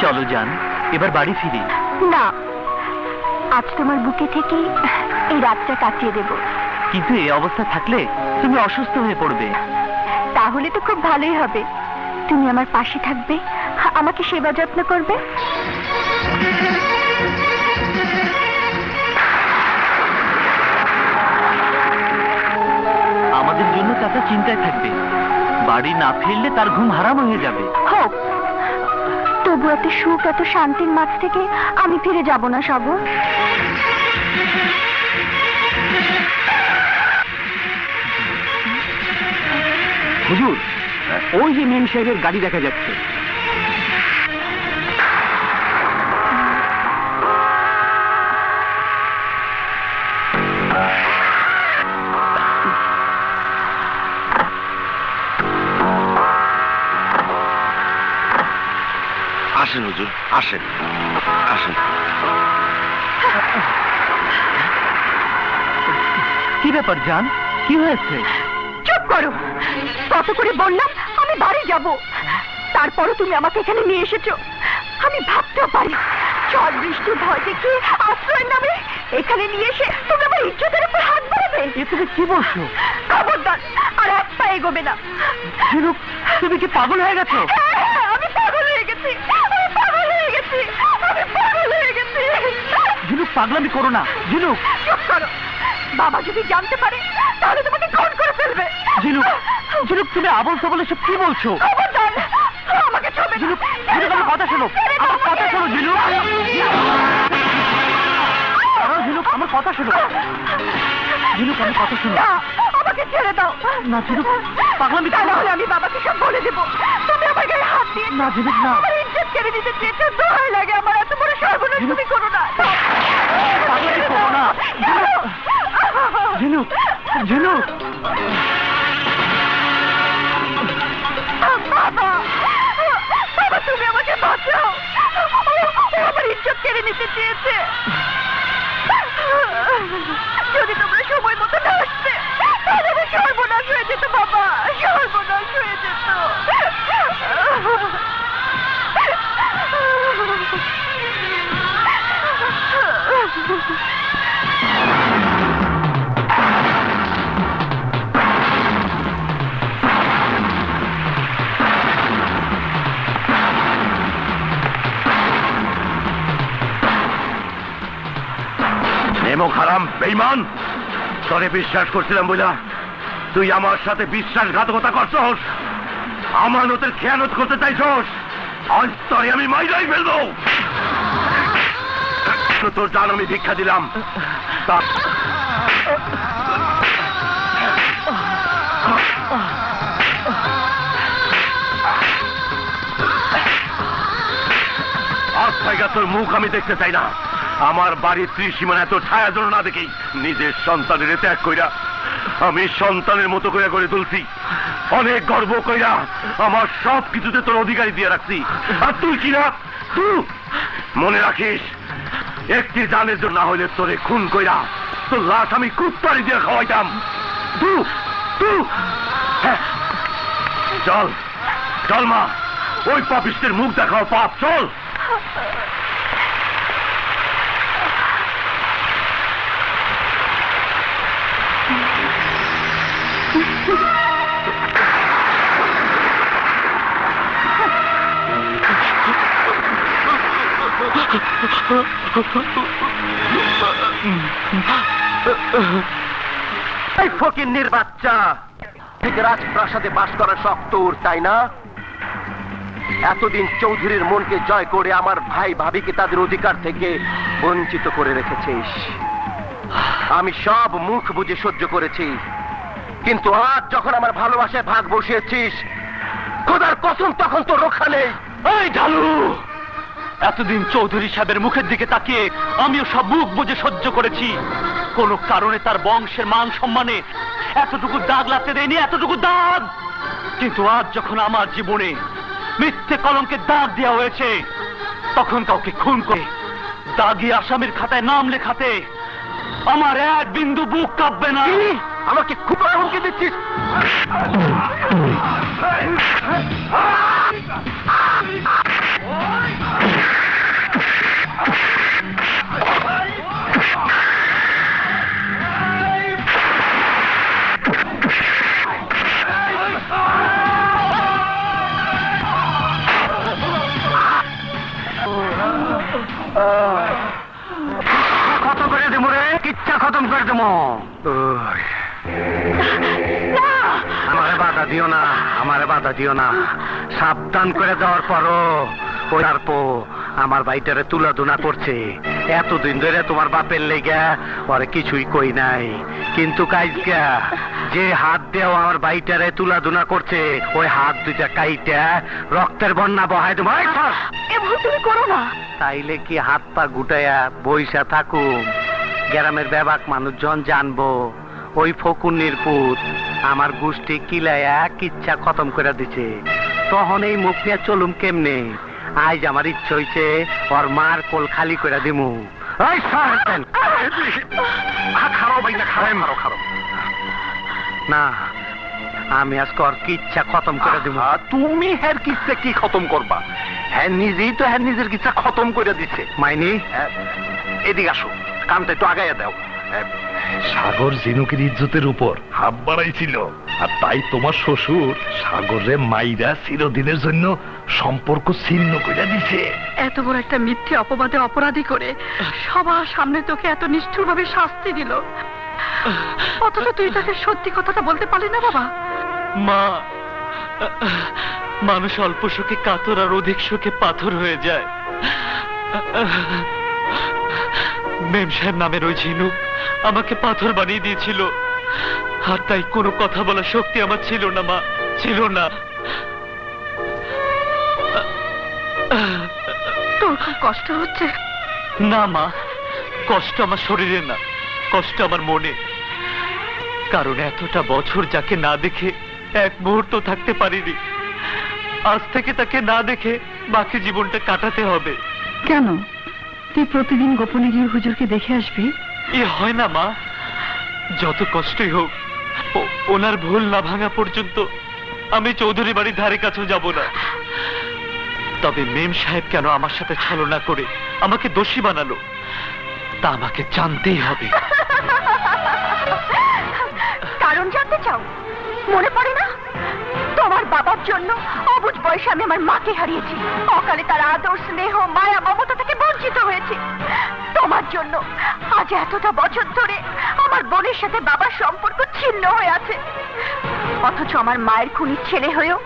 চলো যান এবার বাড়ি ফিরি। না। আজ তোমার বুকে থেকে এই রাতটা কাটিয়ে দেব। কিন্তু এই অবস্থা থাকলে তুমি অসুস্থ হয়ে পড়বে। তাহলে তো খুব ভালোই হবে। তুমি আমার পাশে থাকবে। আমাকে সেবা যত্ন করবে। আমাদের জন্য চাচা চিন্তায় থাকবে। বাড়ি না ফিরলে তার ঘুম হারাম হয়ে যাবে। হোক তবু এত সুখ, এত শান্তির মাঝ থেকে আমি ফিরে যাব না, সাগর। হুজুর, ওই যে মেম সাহেবের গাড়ি দেখা যাচ্ছে। আসেন হুজুর আসেন। আসেন। কি ব্যাপার জান? কি হয়েছে? চুপ করো। কত করে বললাম আমি বাড়ি যাব। তারপরও তুমি আমাকে এখানে নিয়ে এসেছ। আমি ভাবতেও পারি। ঝড় বৃষ্টির ভয় দেখে আশ্রয়ের নামে এখানে নিয়ে এসে তুমি আমার ইজ্জতের উপর হাত বাড়াবে? এ তুমি কি বলছো? খবরদার আর এক পা এগোবে না। তুমি কি পাগল হয়ে গেছো? হ্যাঁ, আমি পাগল হয়ে গেছি। ঝিনুক পাগলামি করো না। ঝিনুক। বাবা যদি জানতে পারে তাহলে তোমাকে খুন করে ফেলবে। ঝিনুক ঝিনুক তুমি আবল সবল এসব কি বলছো? আমাকে ছবে ঝিনুক ঝিনুক আমার কথা শোনো। আমার কথা শোনো ঝিনুক। দাঁড়াও, ঝিনুক আমার কথা শোনো। ঝিনুক আমার কথা শোনো। না, আমাকে ছেড়ে দাও। না, ঝিনুক, পাগলামি তা করো না। নাহলে আমি বাবাকে সব বলে দেবো। তুমি আমার গায়ে হাত দিয়ে না, ঝিনুক, না। আমার কেড়ে দিতে চেয়েছো দোহাই লাগে আমার এত বড় সর্বনাশ তুমি করো না। পাগলামি করো না। ঝিনুক ঝিনুক বাবা বাবা তুমি আমাকে বাঁচাও। আমার ইজ্জত কেড়ে নিতে চেয়েছে। বেইমান। তোরে বিশ্বাস করছিলাম বুঝা তুই আমার সাথে বিশ্বাসঘাতকতা করছস। আমানতের খেয়ানত করতে চাইছস। আজ তোরে আমি মাইরাই ফেলব। তোর জান আমি ভিক্ষা দিলাম। আজ তোর মুখ আমি দেখতে চাই না। আমার বাড়ির ত্রিসীমানা এত ছায়া জন্য না দেখেই নিজের সন্তানের ত্যাগ কইরা আমি সন্তানের মতো করে করে তুলছি। অনেক গর্ব কইরা আমার সব কিছুতে তোর অধিকারী দিয়ে রাখছি। আর তুই কি না? তুই! মনে রাখিস, একটি জানের জন্য না হইলে তোরে খুন কইরা তোর লাশ আমি খুব কুত্তারি দিয়ে খাওয়াইতাম। তু তু হ্যাঁ। চল চল মা, ওই পাপিস্টের মুখ দেখাও, পাপ, চল! এই ফকিন্নির বাচ্চা ঠিক রাজপ্রাসাদে বাস করা শখ তোর, তাই না? এতদিন চৌধুরীর মনকে জয় করে আমার ভাই ভাবিকে তাদের অধিকার থেকে বঞ্চিত করে রেখেছিস। আমি সব মুখ বুঝে সহ্য করেছি। কিন্তু আজ যখন আমার ভালোবাসায় ভাগ বসিয়েছিস, খোদার কসম তখন তো রক্ষা নেই। ঢালু এতদিন চৌধুরী সাহেবের মুখের দিকে তাকিয়ে আমিও সব মুখ বুঝে সহ্য করেছি। কোন কারণে তার বংশের মান সম্মানে এতটুকু দাগ লাগতে দেয়নি এতটুকু দাগ। কিন্তু আজ যখন আমার জীবনে মিথ্যে কলঙ্কে দাগ দেওয়া হয়েছে তখন কাউকে খুন করে দাগি আসামির খাতায় নাম লেখাতে আমার এক বিন্দু বুক কাঁপবে না। আমাকে খুব হুমকি দিচ্ছিস? দেবো আমারে বাধা দিও না আমারে বাধা দিও না। সাবধান করে দেওয়ার পরও ওই তারপো আমার বাইটারে তুলা দুনা করছে। এতদিন ধরে তোমার বাপের লেগা ওরে কিছুই কই নাই। কিন্তু কাইজগা যে হাত দেও আমার বাইটারে তুলা দুনা করছে ওই হাত দুইটা কাইটা রক্তের বন্যা! এ ভুল তুমি করো না। তাইলে কি হাত পা গুটাইয়া বইসা থাকুম? গ্রামের ব্যাবাক মানুষজন জানব। ওই ফকুন্নির পুত আমার গোষ্ঠী কিলাইয়া কিচ্ছা খতম করে দিছে। তখন এই মুখ নিয়ে চলুম কেমনে? আজ আমার ইচ্ছে হইছে ওর মার কোল খালি করে দিমু। ওই ভাই না মারো খারো না আমি আজকে ওর কিচ্ছা খতম করে দিব তুমি হ্যার কিচ্ছা কি খতম করবা? হ্যাঁ নিজেই তো হ্যাঁ নিজের কিচ্ছা খতম করে দিচ্ছে মাইনি? এদিকে আসো। কামটা একটু আগাইয়া দাও। সাগর জিনুকের ইজ্জতের উপর হাত বাড়াইছিল। আর তাই তোমার শ্বশুর সাগরে মাইরা চিরদিনের জন্য সম্পর্ক ছিন্ন করে দিছে। এত বড় একটা মিথ্যে অপবাদে অপরাধী করে সবার সামনে তোকে এত নিষ্ঠুর ভাবে শাস্তি দিল। অথচ তুই তাকে সত্যি কথাটা বলতে পারলি না বাবা। মা মানুষ অল্প সুখে কাতর আর অধিক সুখে পাথর হয়ে যায়। মেম সাহেব নামের ওই ঝিনুক আমাকে পাথর বানিয়ে দিয়েছিল। আর তাই কোনো কথা বলার শক্তি আমার ছিল না মা ছিল না। তোর খুব কষ্ট হচ্ছে। না মা কষ্ট আমার শরীরে না কষ্ট আমার মনে। কারণ এতটা বছর যাকে না দেখে এক মুহূর্ত থাকতে পারিনি। আজ থেকে তাকে না দেখে বাকি জীবনটা কাটাতে হবে। কেন? তুই প্রতিদিন গোপনে গিয়ে হুজুরকে দেখে আসবি? এ হয় না মা। যত কষ্টই হোক ওনার ভুল না ভাঙা পর্যন্ত আমি চৌধুরী বাড়ির ধারে কাছেও যাব না। তবে মেম সাহেব কেন আমার সাথে ছলনা করে আমাকে দোষী বানালো তা আমাকে জানতেই হবে। কারণ জানতে চাও? মনে পড়ে না? তোমার বাবার জন্য অবুজ বয়সে আমি আমার মাকে হারিয়েছি। অকালে তার আদর স্নেহ মায়া মমতা বঞ্চিত হয়েছে। তোমার জন্য আজ এতটা বছর ধরে আমার বোনের সাথে বাবার সম্পর্ক ছিন্ন হয়ে আছে। অথচ আমার মায়ের খুনির ছেলে হয়েও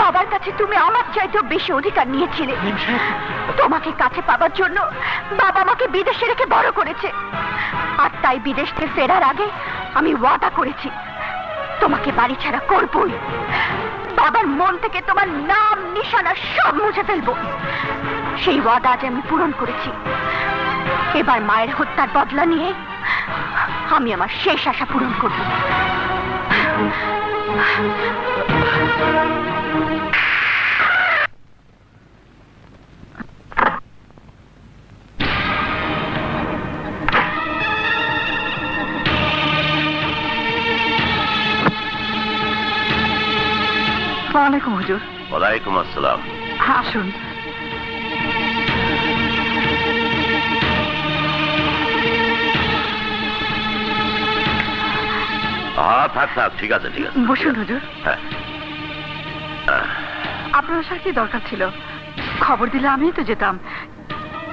বাবার কাছে তুমি আমার চাইতেও বেশি অধিকার নিয়েছিলে। তোমাকে কাছে পাবার জন্য বাবা আমাকে বিদেশে রেখে বড় করেছে। আর তাই বিদেশ থেকে ফেরার আগে আমি ওয়াদা করেছি। তোমাকে বাড়ি ছাড়া করবই। বাবার মন থেকে তোমার নাম, নিশানা সব মুছে ফেলব। সেই ওয়াদা আজ আমি পূরণ করেছি। এবার মায়ের হত্যার বদলা নিয়ে আমি আমার শেষ আশা পূরণ করব। ওয়ালাইকুম হুজুর। ওয়ালাইকুম আসসালাম। আসুন। হ্যাঁ থাক থাক ঠিক আছে ঠিক আছে। বসুন হুজুর। হ্যাঁ। আপনার আসার কি দরকার ছিল? খবর দিলে আমিই তো যেতাম।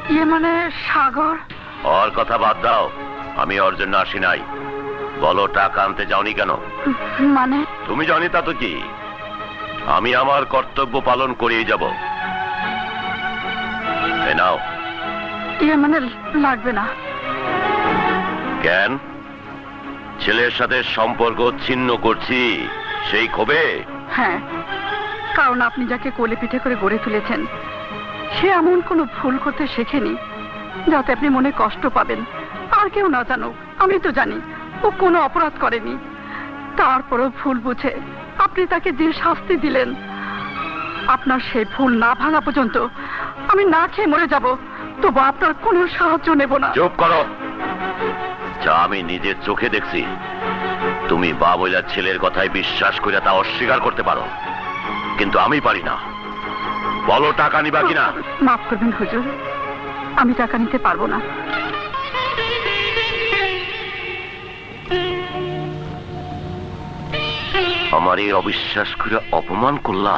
ইয়ে মানে সাগর? ওর কথা বাদ দাও। আমি ওর জন্য আসি নাই। বলো টাকা আনতে যাওনি কেন? মানে? তুমি জানি তা তো কি? আমি আমার কর্তব্য পালন করেই যাব। নাও। ইয়ে মানে লাগবে না। কেন? ছেলের সাথে সম্পর্ক ছিন্ন করছি সেই ক্ষোভে? হ্যাঁ কারণ আপনি যাকে কোলে পিঠে করে গড়ে তুলেছেন সে এমন কোনো ভুল করতে শেখেনি যাতে আপনি মনে কষ্ট পাবেন। আর কেউ না জানুক আমি তো জানি ও কোনো অপরাধ করেনি। তারপরও ভুল বুঝে আপনি তাকে যে শাস্তি দিলেন। আপনার সেই ভুল না ভাঙা পর্যন্ত আমি না খেয়ে মরে যাব। তবু আপনার কোনো সাহায্য নেব না। চুপ করো। যা আমি নিজের চোখে দেখছি তুমি বাবইলার ছেলের কথায় বিশ্বাস করে তা অস্বীকার করতে পারো। কিন্তু আমি পারি না। বলো টাকা নিবা কিনা? মাফ করবেন হুজুর আমি টাকা নিতে পারব না। আমার এই অবিশ্বাস করে অপমান করলা।